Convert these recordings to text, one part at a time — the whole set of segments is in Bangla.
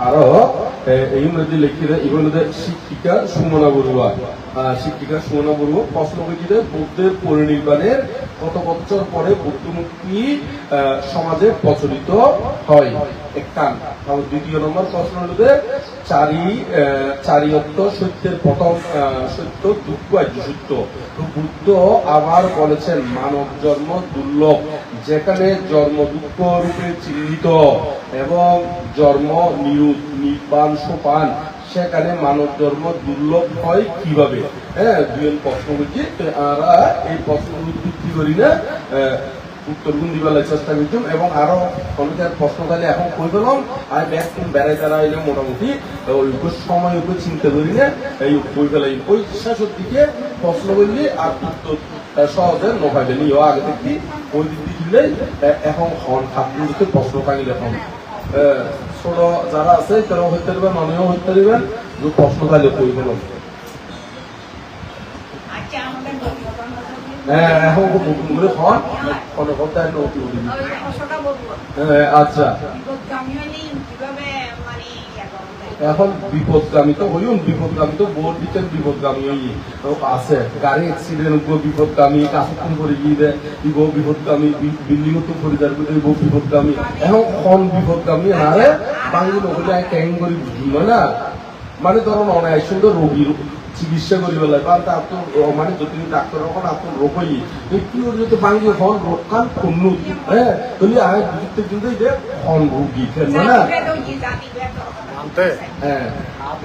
আরে এই মধ্যে লিখিলে ইগুলোদের শিক্ষিকা সুমনা বড়ুয়া শিক্ষিকা সুমনা বড়ুয়া প্রশ্ন করেছিল বুদ্ধের পরিনির্বাণের কত বছর পরে বুদ্ধমুক্তি সমাজে প্রচলিত হয় একটা তাহলে দ্বিতীয় নম্বর প্রশ্ন হলো যে, চারি আহ, চারিয়ত্ব সত্যের প্রথম সত্য দুঃখ আর্য সত্য তো বুদ্ধ আবার বলেছেন মানব জন্ম দুর্লভ যেখানে জন্ম দুঃখ রূপে চিহ্নিত এবং জন্ম নিরুদ নির্বাণ সোপান সেখানে মানব জন্ম দুর্লভ হয় কীভাবে? হ্যাঁ দুই প্রশ্ন করছি। আমরা এই প্রশ্নগুলো কি করি না? উত্তরগুণ দিবার চেষ্টা করতাম এবং আরও অনেকের প্রশ্ন তাহলে এখন কই পেলাম আর ব্যাক বেড়াই তারা এলে মোটামুটি ওই সময় উপর চিন্তা করি না এই বই পেলাই ওই শেষের দিকে প্রশ্ন করলে আর উত্তর সহজে নভাইবে নি ও আগে থেকে ওই দিক দিলে এখন হন ছাত্র দিকে প্রশ্ন পাইলে এখন ছোট যারা আছে তারাও হইতে পারবেন মানেও হইতে পারবেন প্রশ্ন তাহলে কই পেলাম আচ্ছা আমাদের নতুন হ্যাঁ এখন কোনো কথা নতুন হ্যাঁ আচ্ছা। মানে? এখন বিপদগামী তো হইউন বিপদগামী তো বোর দিচ্ছেন বিপদগামী আছে গাড়ি অ্যাক্সিডেন্ট উপর বিপদগামী কাশন করে গিয়ে দেয় ইগো বিপদগামী বিল্ডিং তো করে যার করে ইগো বিপদগামী। এখন কোন বিপদগামী আরে বাঙালি নকলে ক্যাং করে বুঝিল না? মানে ধরুন অনেক সুন্দর রোগীর চিকিৎসা তার তো মানে যদি ডাক্তার এখন আপনার রোগ হই কি ওর যদি খুন্নু হ্যাঁ তাহলে আয় বুঝতে কিন্তু যে হন না? আনতে? হ্যাঁ।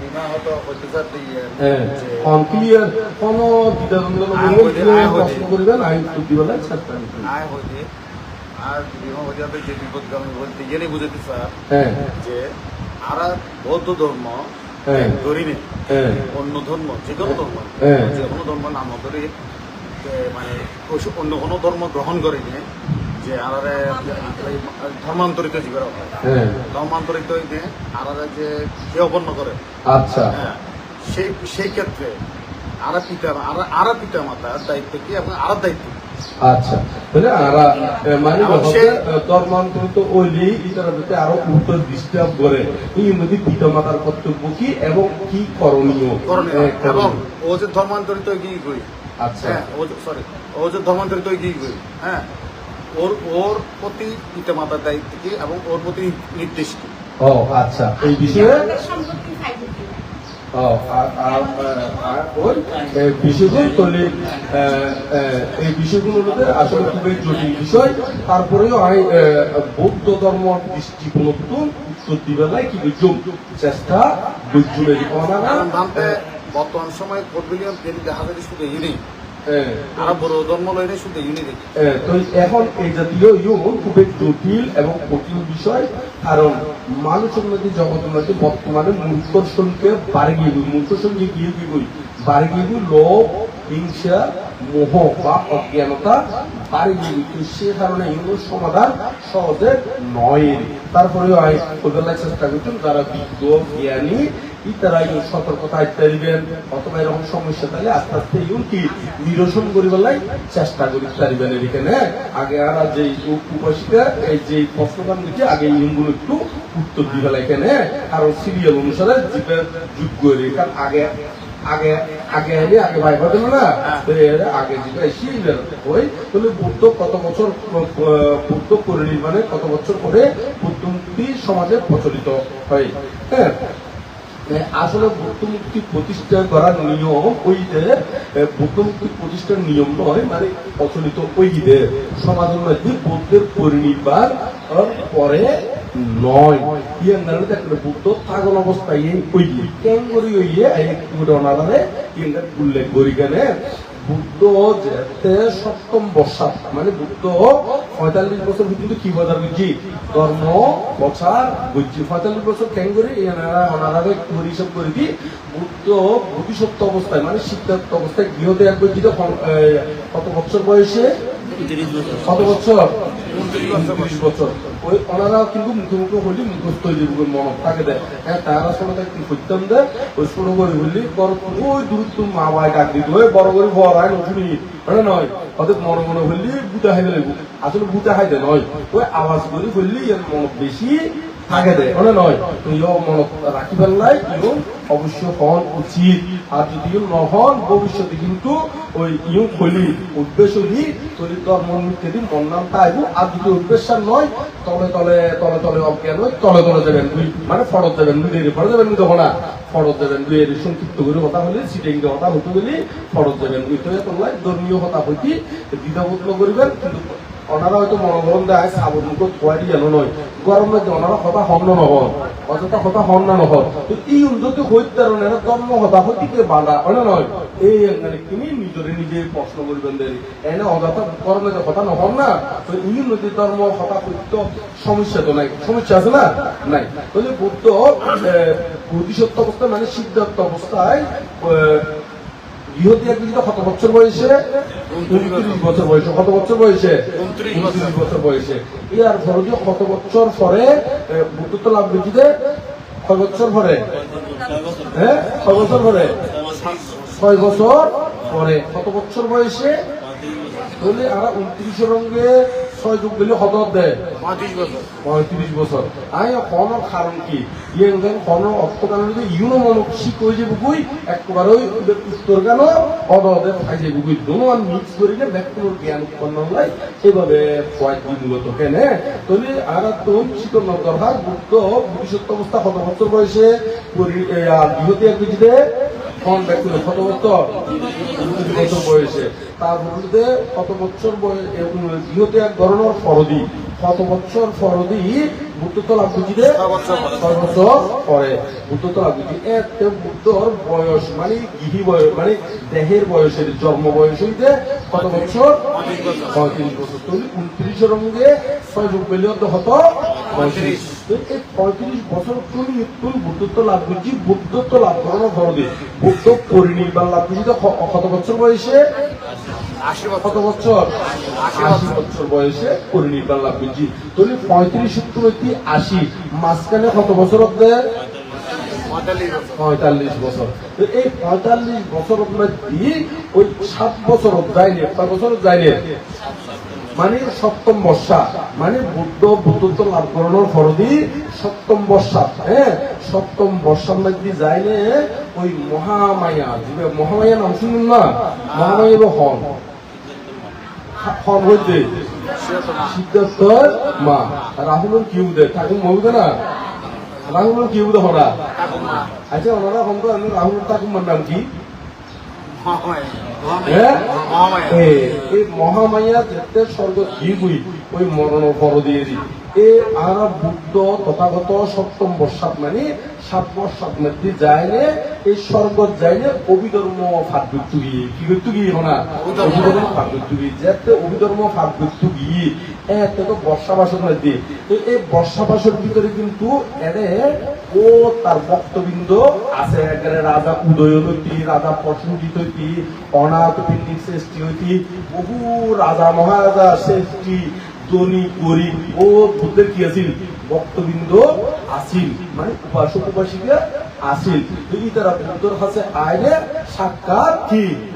বিমা হ্যাঁ, যে আর বিমা যে বিপদগামী বলতে জেনে বুঝাতে স্যার হ্যাঁ। যে আর বৌদ্ধ ধর্ম হ্যাঁ। হ্যাঁ। অন্য ধর্ম যে কোনো ধর্ম। হ্যাঁ। যে কোনো ধর্ম নাম ধরে যে মানে অন্য কোনো ধর্ম গ্রহণ করে নে যে ধর্মান্তরিত ধর্মান্তরিত হইতে যে কে অপন্ন করে। আচ্ছা। হ্যাঁ, সেই সেই ক্ষেত্রে আরা পিতা আরা আরা পিতা মাতার দায়িত্ব কি? এবং আরা দায়িত্ব কি? আচ্ছা। তাহলে আরা মানে এবং হচ্ছে সে- ধর্মান্তরিত ওইলেই ইতারা যাতে আরও উত্তর ডিস্টার্ব করে। এই মধ্যে পিতা কর্তব্য কি এবং কি করণীয়? করণীয়। এবং ও যে ধর্মান্তরিত কি করি? আচ্ছা। হ্যাঁ ও সরি ও যে ধর্মান্তরিত কি করি? হ্যাঁ ওর ওর প্রতি পিতা মাতার দায়িত্ব কি এবং ওর প্রতি নির্দেশ কি? ও আচ্ছা। এই বিষয়ে এই বিষয়গুলোতে আসলে খুবই জটিল বিষয়। তারপরেও আমি বৌদ্ধ ধর্ম দৃষ্টিকোণ উত্তর কিন্তু বুঝুম চেষ্টা বর্তমান সময় যদি দেখা যায় শুধু ইউনি আর বড় ধর্ম লইলে শুধু ইউনি তো এখন এই জাতীয় ইউ খুবই জটিল এবং কঠিন বিষয় কারণ মানুষের মধ্যে জগতের মধ্যে বর্তমানে মূর্খসনকে বাড়ি গিয়ে মূর্খসনকে গিয়ে কি বই বাড়ি গিয়ে লোভ হিংসা মোহ বা অজ্ঞানতা বাড়ি গিয়ে সে কারণে এগুলোর সমাধান সহজে নয়। তারপরে চেষ্টা করছেন যারা বিজ্ঞ জ্ঞানী এই সতর্কতা আইতে দিবেন অথবা এরকম সমস্যা আস্তে আস্তে কি নিরসন করিবেলাই চেষ্টা করি পারিবেন এখানে আগে আর যে এই যে দিকে আগে একটু উত্তর দিবেলা এখানে কারণ সিরিয়াল অনুসারে জীবের যোগ্য কারণ আগে আগে আগে এলে আগে ভাই হবে না? আগে যেটা হই তাহলে বুদ্ধ কত বছর পরিনির্মাণে কত বছর পরে বুদ্ধমুক্তি সমাজে প্রচলিত হয় হ্যাঁ? আসলে ভুক্তমুক্তি প্রতিষ্ঠা করার নিয়ম ওই যে ভুক্তমুক্তি প্রতিষ্ঠার নিয়ম নয় মানে প্রচলিত ওই যে সমাজের মধ্যে বৌদ্ধের পরিনির্বাণ আর পরে নয়। অবস্থায় উল্লেখ করি কেন। বুদ্ধ যেতে সপ্তম বর্ষা মানে বুদ্ধ পঁয়তাল্লিশ বছর কিন্তু কি বাজার বুঝছি ধর্ম বছর বুঝছি পঁয়তাল্লিশ বছর কেন করে? এনারা ওনারা হিসাব করে কি বুদ্ধ ভবিষ্যৎ অবস্থায় মানে সিদ্ধার্থ অবস্থায় গৃহত্যাগ করছি কত বছর বয়সে? কত বছর? ওই ওনারা কিন্তু মুখস্থ হয়ে থাকে দেয় হ্যাঁ ওই দূরত্ব ডাক ওই বড় করে বড় হয়, নয়? মনে মনে আসলে নয়, ওই আওয়াজ করে হলি মনে বেশি থাকে দেয় মানে নয়? তো ইয় মনত রাখি পেলাই ইয় অবশ্য হন উচিত। আর যদি ইয় নহন ভবিষ্যতে কিন্তু ওই ইয় খলি উদ্দেশ্য দি তৈরি ধর্ম ইত্যাদি মন নাম তাইব আর যদি উদ্দেশ্য নয়, তলে তলে তলে তলে অজ্ঞান হয়ে তলে তলে যাবেন দুই মানে ফরত যাবেন দুই দেরি ফরত যাবেন তখন না ফরত যাবেন দুই এর সংক্ষিপ্ত করে কথা হলে সিটিং কথা হতে গেলে ফরত যাবেন দুই তো তোমরা ধর্মীয় কথা হইতে দ্বিধাবোধ করিবেন, কিন্তু ওনারা হয়তো মনোবরণ দেয় সাবর মুখ খোয়াটি জানো নয়। গরম মধ্যে ওনারা কথা হন না অযথা কথা হন না নহন তো জন্ম হয় নয় এই এখানে তিনি নিজরে নিজে প্রশ্ন করবেন দেরি এনে অযথা গরম মধ্যে কথা নহন না। তো এই উন্নতি ধর্ম কথা হইতে সমস্যা তো নাই। সমস্যা আছে না? নাই। তাহলে বুদ্ধ বুদ্ধিসত্য অবস্থায় মানে সিদ্ধার্থ অবস্থায় ইহুদি এক কিন্তু কত বছর বয়সে? উনত্রিশ বছর বয়সে। কত বছর বয়সে? উনত্রিশ বছর। বয়সে। ইয়ার ফরজীয় কত বছর পরে? বুদ্ধত্ব লাভ বেঁচিতে কয় বছর পরে? হ্যাঁ ছয় বছর পরে? ছয় বছর পরে। কত বছর বয়সে? তাহলে আর উনত্রিশ রঙে ছয় যুগ দিলে কত দেয় পঁয়ত্রিশ বছর। আই হনর কারণ কি? ইয়ে হনর অর্থ কারণ ইউনো মনক শিক হয়ে যাবে একবার ওই উত্তর খাই যাবে দোনো মিক্স করিলে ব্যক্তির জ্ঞান উৎপন্ন হয় কয়েক দিন মূলত কেন? তাহলে আর তো শিকর দরকার বুদ্ধ ভবিষ্যৎ অবস্থা কত বছর বয়সে এক কোন ব্যক্তি কত বছর? বছর বয়সে? তার মধ্যে কত বছর বয়সে এক ধরনের ফরদি। কত বছর ফরদি পরে। ছয় বছর পরে। বুদ্ধত্ব লাভ বুঝি বুদ্ধর বয়স মানে গৃহী বয়স মানে দেহের বয়সের জন্ম বয়স হইতে কত বছর? পঁয়ত্রিশ বছর। পঁয়ত্রিশ বছর। তুমি উনত্রিশ রঙে ছয় যোগ পেলে হত পঁয়ত্রিশ। তো এই পঁয়ত্রিশ বছর তুমি একটু বুদ্ধত্ব লাভ করছি বুদ্ধত্ব লাভ করানো ফরদি বুদ্ধ পরিনির্বাণ লাভ করছি তো কত বছর বয়সে? কত বছর? আশি বছর। বয়সে পরিনির্বাণ লাভ করছি তাহলে পঁয়ত্রিশ সত্তর হইতে আশি। মাঝখানে কত বছর অব্দে পঁয়তাল্লিশ বছর। এই পঁয়তাল্লিশ বছর মধ্যে ওই সাত বছর যায়নি কয় বছর যায়নি মানে সপ্তম বর্ষা। মানে বুদ্ধ বুদ্ধত্ব লাভ করানোর ফরদি সপ্তম বর্ষা। হ্যাঁ সপ্তম বর্ষার মধ্যে যাইলে ওই মহামায়া যে মহামায়া নাম শুনুন না? মহামায়া হন হন হইতে। সিদ্ধার্থর মা। রাহুলের কি উদে ঠাকুর মহুদে না? রাহুলের কি উদে হরা ঠাকুমা আচ্ছা ওনারা কম তো আমি রাহুল নাম কি মহামায়া হ্যাঁ মহামায়া এ, এই মহামায়া। যেতে স্বর্গ দিবই ওই মরণ পর দিয়ে দি। এ আর বুদ্ধ তথাগত সপ্তম বর্ষাত মানে সাত বর্ষাত মধ্যে যাইলে এই স্বর্গ যাইলে অভিধর্ম করতে গিয়ে কি করতে গিয়ে না অভিধর্ম করতে গিয়ে যেতে অভিধর্ম করতে গিয়ে এতে তো এই ভিতরে কিন্তু ও তার আছে রাজা রাজা বহু রাজা মহারাজা শ্রেষ্ঠী, ধনী, গরিব, ও বুদ্ধের কি আছিল? ভক্তবৃন্দ আছিল মানে উপাসক উপাসিকা যদি তারা বুদ্ধর কাছে আইলে সাক্ষাৎ কি?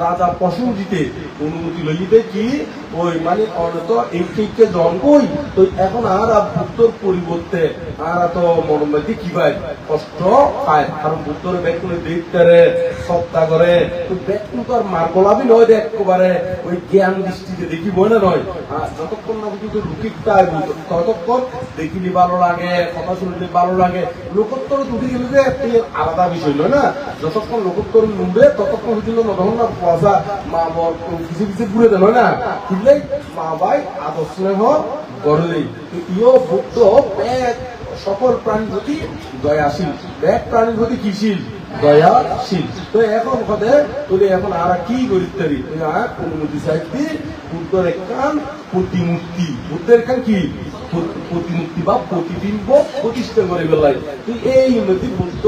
রাজা প্রসঞ্জিতে অনুমতি লইতে কি? ওই মানে অনত এই তো এখন আর আর পরিবর্তে আর তো মনের মধ্যে কি পায় কষ্ট পায়। কারণ বুদ্ধর ব্যক্তি দেখতে সত্তা করে। তো ব্যক্তি তো আর মার গোলাপি নয় দেখ ওই জ্ঞান দৃষ্টিতে দেখি না নয়। আর যতক্ষণ না কিন্তু লুকিকটা ততক্ষণ দেখিলি ভালো লাগে, কথা শুনলে ভালো লাগে। লোকোত্তর দুটি গেলে যে আলাদা বিষয় নয় না? যতক্ষণ লোকোত্তর নুনবে ততক্ষণ পর্যন্ত তখন না পয়সা মা বর কিছু কিছু ঘুরে দেন না? কিন্তু মা ভাই আদর স্নেহ ইয় বুদ্ধ ব্যাগ সকল প্রাণী প্রতি দয়াশীল। ব্যাগ প্রাণীর প্রতি কিশীল দয়াশীল। তো এখন কথা তুই এখন আর কি করিতে পারি তুই আর অনুমতি চাইতে বুদ্ধের কান প্রতিমূর্তি বুদ্ধের কান কি? প্রতিমূর্তি বা প্রতিবিম্ব প্রতিষ্ঠা করে বেলায়। তুই এই নদী বুদ্ধ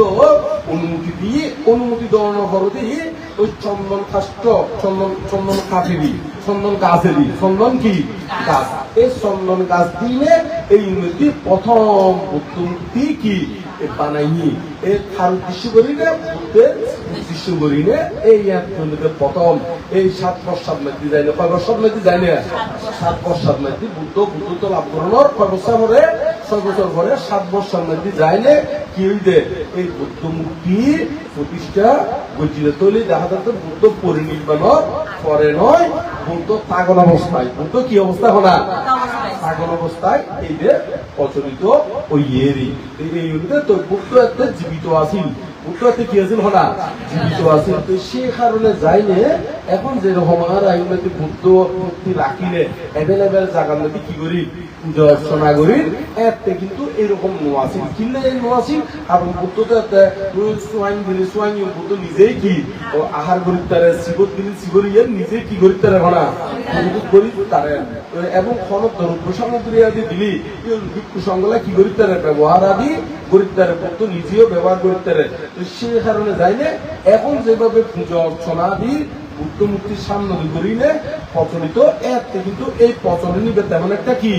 অনুমতি দিয়ে, অনুমতি দেওয়ানো করো দিয়ে ওই চন্দন কাষ্ট চন্দন চন্দন কাঠেরই, চন্দন গাছেরই, চন্দন কি? গাছ। এই চন্দন গাছ দিয়ে এই নদী প্রথম বুদ্ধ কি? এ বানাইনি। এর তার উদ্দেশ্য করি না বুদ্ধের উদ্দেশ্য করি না। এই এক জনকে প্রথম। এই সাত বর্ষার মধ্যে যায় না। কয় বর্ষার মধ্যে যায় না? সাত বর্ষার মধ্যে বুদ্ধ বুদ্ধত্ব লাভ করানোর কয় বছর পরে ছয় বছর পরে সাত বর্ষার মধ্যে যায় না। কি হইতে এই বুদ্ধ মূর্তি প্রতিষ্ঠা গজিত তৈরি দেখা যাচ্ছে বুদ্ধ পরিনির্বাণর পরে নয়। বুদ্ধ তাগন অবস্থায়। বুদ্ধ কি অবস্থা হনা পাগল অবস্থায়। এই যে প্রচলিত ওই ইয়েরই এই ইউনিটে তো বুদ্ধ একটা জীবিত আছিল। কি আছিল হনা জীবিত তো সে কারণে যাইলে এখন যে রকম আর বুদ্ধ রাখিলে অ্যাভেলেবেল জায়গার মধ্যে কি করি? অর্চনা করি। এতে কিন্তু এরকম নোয়াছিল কিনলে এই নোয়াছিল কারণ বুদ্ধ তো একটা সোয়াইন দিলে সোয়াইন বুদ্ধ নিজেই কি? ও আহার করিত তারে শিবত দিলে শিবর নিজেই কি করিত তারে হনা করি, তারে, এবং খনক ধরুন প্রসামগ্রী আদি দিলি ভিক্ষু কি করিত তারে ব্যবহার আদি করিত তারে নিজেও ব্যবহার করিত তারে তো সে কারণে যাইলে এখন যেভাবে পূজা অর্চনা আদি বুদ্ধ মূর্তির সামনে করিলে প্রচলিত এতে কিন্তু এই প্রচলনী তেমন একটা কি?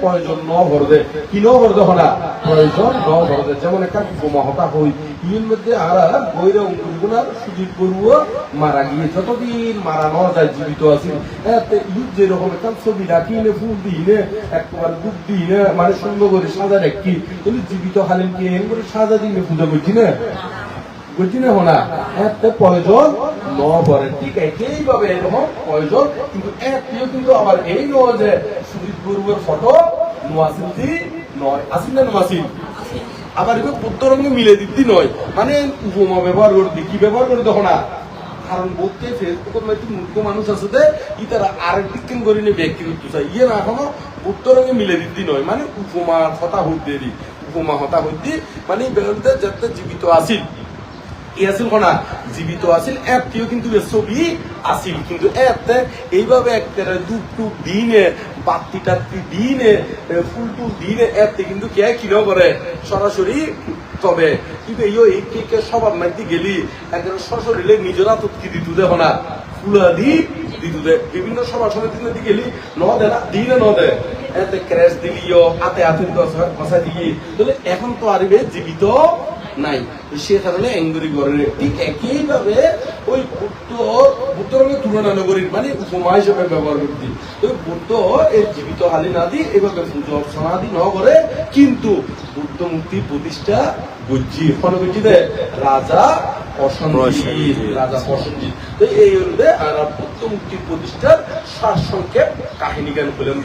প্রয়োজন ন কি হনা? প্রয়োজন ন যেমন একটা হই। ইয়ের মধ্যে আর সুজিত মারা গিয়ে যতদিন মারা ন যায় জীবিত আছে এতে ইউজ যেরকম একটা ছবি রাখি নে ফুল দিই নে একবার দুধ দিই মানে সুন্দর করে সাজা রাখি কিন্তু জীবিত হালেন কি? এন করে সাজা দিই নে পূজা করছি না? বুঝছি হোনা এতে প্রয়োজন ন পরে ঠিক একইভাবে এরকম প্রয়োজন, কিন্তু এতেও কিন্তু আবার এই নয় যে সুজিত বড়ুয়ার ফটো নোয়াসিল দি নয়। আসিল না নোয়াসিল আবার এবার বুদ্ধ মিলে দিতে নয়। মানে উপমা ব্যবহার করতে কি ব্যবহার করে দেখো না? কারণ বলতে ফেসবুকের মধ্যে মূর্খ মানুষ আছে যে ই তারা আরেক দিকেন করে নিয়ে ব্যক্তি করতে চাই। ইয়ে না, এখনও রঙে মিলে দিতে নয়। মানে উপমা হতা হইতে উপমা হতা হইতে মানে যাতে জীবিত আসিল। ই আছিল কোনা জীবিত আছিল এতিও কিন্তু ছবি আছিল। কিন্তু এতে এইভাবে একটা দুপ টুপ দিনে, বাতি টাতি দিনে ফুল টুল দিনে এতে কিন্তু কে কিনো করে? সরাসরি তবে। কিন্তু এই এই কে কে সবার মাইতে গেলি একেবারে সশরীরে নিজেরা তো কি দিতু দেখো না ফুলা দি দিতু দে বিভিন্ন সভা সমিতির মধ্যে গেলি ন দে না, দিনে ন দে এতে ক্র্যাশ দিলিও, হাতে হাতে কথা দিয়ে এখন তো আরবে জীবিত নাই। সে কারণে এঙ্গুরি করে ঠিক একইভাবে ওই বুদ্ধ বুদ্ধ রঙের তুলনা নগরীর মানে উপমা হিসেবে ব্যবহার করতি তো বুদ্ধ এই জীবিত হালি না দি এভাবে পুজো অর্চনা ন করে কিন্তু বুদ্ধ মূর্তি প্রতিষ্ঠা বুঝছি ফলে বুঝছি দে রাজা অসঞ্জিত রাজা প্রসঞ্জিত তো এই অনুযায়ী আর বুদ্ধ মূর্তির প্রতিষ্ঠার সার সংক্ষেপ কাহিনী জ্ঞান করলেন